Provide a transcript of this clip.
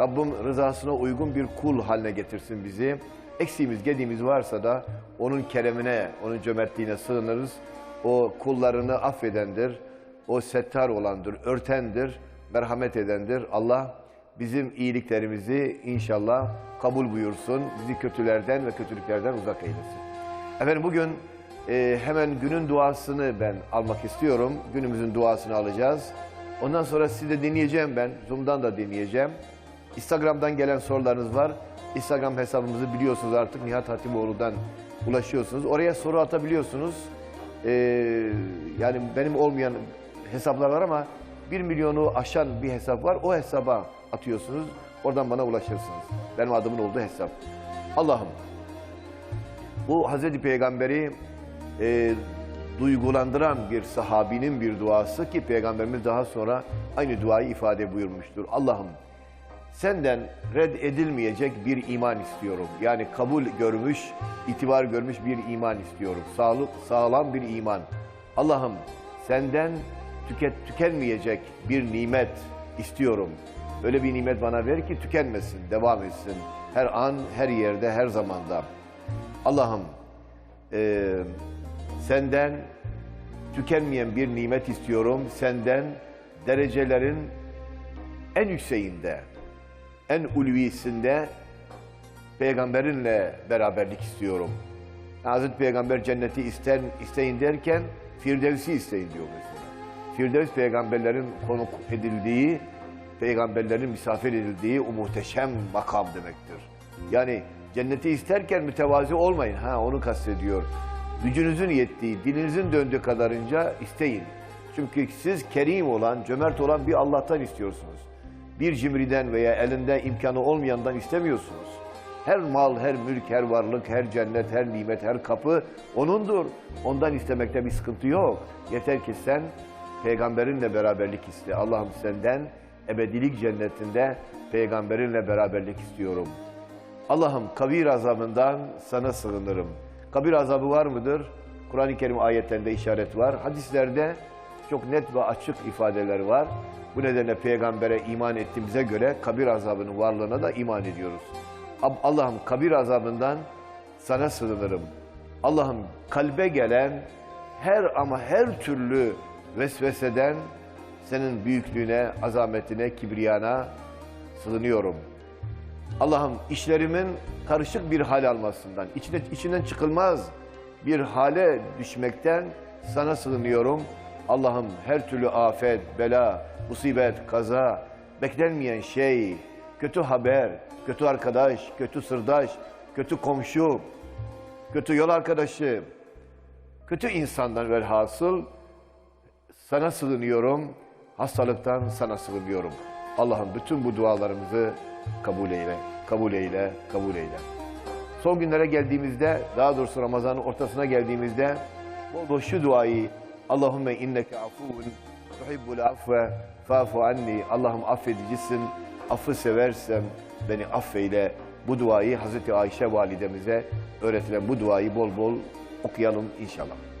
Rabbim rızasına uygun bir kul haline getirsin bizi. Eksiğimiz, gediğimiz varsa da onun keremine, onun cömertliğine sığınırız. O kullarını affedendir, o settar olandır, örtendir, merhamet edendir. Allah bizim iyiliklerimizi inşallah kabul buyursun. Bizi kötülerden ve kötülüklerden uzak eylesin. Efendim bugün e, hemen günün duasını ben almak istiyorum. Günümüzün duasını alacağız. Ondan sonra sizi de dinleyeceğim ben. Zoom'dan da dinleyeceğim. Instagram'dan gelen sorularınız var. Instagram hesabımızı biliyorsunuz artık. Nihat Hatipoğlu'dan ulaşıyorsunuz. Oraya soru atabiliyorsunuz. Ee, yani benim olmayan hesaplar var ama 1 milyonu aşan bir hesap var. O hesaba atıyorsunuz. Oradan bana ulaşırsınız. Benim adımın olduğu hesap. Allah'ım bu Hazreti Peygamber'i e, duygulandıran bir sahabinin bir duası ki Peygamberimiz daha sonra aynı duayı ifade buyurmuştur. Allah'ım senden red edilmeyecek bir iman istiyorum. Yani kabul görmüş, itibar görmüş bir iman istiyorum. Sağlık, sağlam bir iman. Allah'ım senden tüket, tükenmeyecek bir nimet istiyorum. Öyle bir nimet bana ver ki tükenmesin, devam etsin. Her an, her yerde, her zamanda. Allah'ım eee, senden tükenmeyen bir nimet istiyorum. Senden derecelerin en yükseğinde, en ulvisinde peygamberinle beraberlik istiyorum. Hazreti Peygamber cenneti ister, isteyin derken Firdevs'i isteyin diyor mesela. Firdevs peygamberlerin konuk edildiği, peygamberlerin misafir edildiği o muhteşem makam demektir. Yani cenneti isterken mütevazi olmayın. Ha onu kastediyor. Gücünüzün yettiği, dilinizin döndüğü kadarınca isteyin. Çünkü siz kerim olan, cömert olan bir Allah'tan istiyorsunuz. Bir cimriden veya elinde imkanı olmayandan istemiyorsunuz. Her mal, her mülk, her varlık, her cennet, her nimet, her kapı O'nundur. Ondan istemekte bir sıkıntı yok. Yeter ki sen peygamberinle beraberlik iste. Allah'ım senden ebedilik cennetinde peygamberinle beraberlik istiyorum. Allah'ım kabir azabından sana sığınırım. Kabir azabı var mıdır? Kur'an-ı Kerim ayetlerinde işaret var. Hadislerde çok net ve açık ifadeler var. Bu nedenle peygambere iman ettiğimize göre kabir azabının varlığına da iman ediyoruz. Allah'ım kabir azabından sana sığınırım. Allah'ım kalbe gelen her ama her türlü vesveseden senin büyüklüğüne, azametine, kibriyana sığınıyorum. Allah'ım işlerimin karışık bir hal almasından, içine, içinden çıkılmaz bir hale düşmekten sana sığınıyorum. Allah'ım her türlü afet, bela, musibet, kaza, beklenmeyen şey, kötü haber, kötü arkadaş, kötü sırdaş, kötü komşu, kötü yol arkadaşı, kötü insandan velhasıl sana sığınıyorum, hastalıktan sana sığınıyorum. Allah'ım bütün bu dualarımızı kabul eyle, kabul eyle, kabul eyle. Son günlere geldiğimizde, daha doğrusu Ramazan'ın ortasına geldiğimizde bol bol şu duayı Allahümme inneke afuvun tuhibbul afve fa'fu anni. Allah'ım affedicisin, affı seversem beni affeyle. Bu duayı Hazreti Ayşe validemize öğretilen bu duayı bol bol okuyalım inşallah.